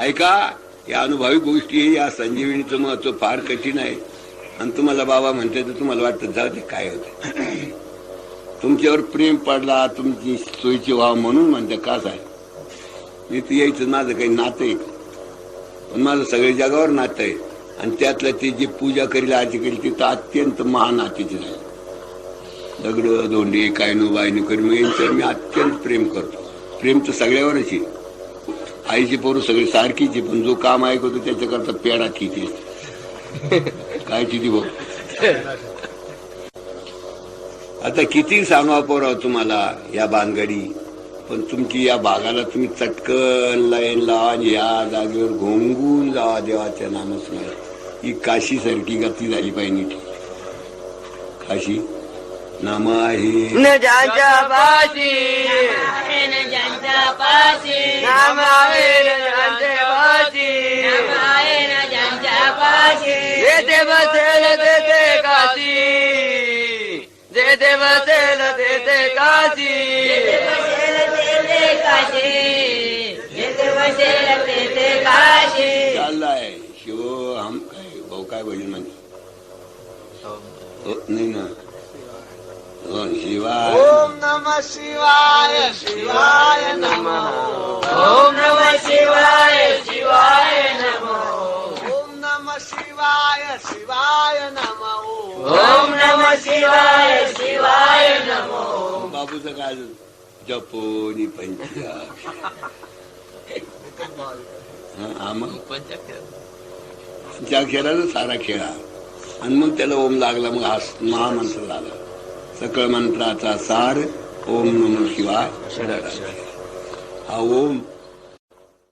ऐका या अनुभवी गोष्टी या संजीवनीचं महत्त्व फार कठीण आहे. आणि तुम्हाला बाबा म्हणते तर तुम्हाला वाटतं जाऊ ते काय होतं तुमच्यावर प्रेम पडला तुमची सोयीची व्हाव म्हणून म्हणते का आहे मी तर यायचं माझं काही नातं आहे. पण माझं सगळे जगावर नातं आहे. आणि त्यातलं ते जे पूजा करील आरती करील ते तर अत्यंत महान आतीचे आहे दगड धोंडे कायनू बायनू करी मग यांच्यावर मी अत्यंत प्रेम करतो. प्रेम तर सगळ्यावरच आहे. आईची पोरं सगळी सारखीची पण जो काम ऐकतो त्याच्याकरता पेडा किती काय किती भाऊ? आता किती सांगा पोराव तुम्हाला या बांधगडी पण तुमची या भागाला तुम्ही चटकन लाईन लावा या जागेवर घोंगून जावा देवाच्या नामस्मरण. ही काशी सारखी गती झाली पाहिजे. काशी? नाम आहे पाशी नाम आहे न ज्यांच्या पाशी न ज्यांच्या पाशी जेथे बसेल तेथे काशी जेथे बसेल तेथे काशी बसेल तेथे काशी जेथे बसेल तेथे काशी चाललाय. शिव हम काय? भाऊ काय बोलले म्हणजे हो, नाही ना. हो, शिवाय. ओम नम शिवाय. शिवाय नमः नमः. शिवाय शिवाय नमः. ओम नम शिवाय शिवाय नमः ओम नमः शिवाय शिवाय नमः. बाबूचं काय जपोनी पंचाक्षराचा सारा खेळा. आणि मग त्याला ओम लागला मग हा महामंत्र झाला सकळ मंत्राचा सार ओम नम शिवाय. हा ओम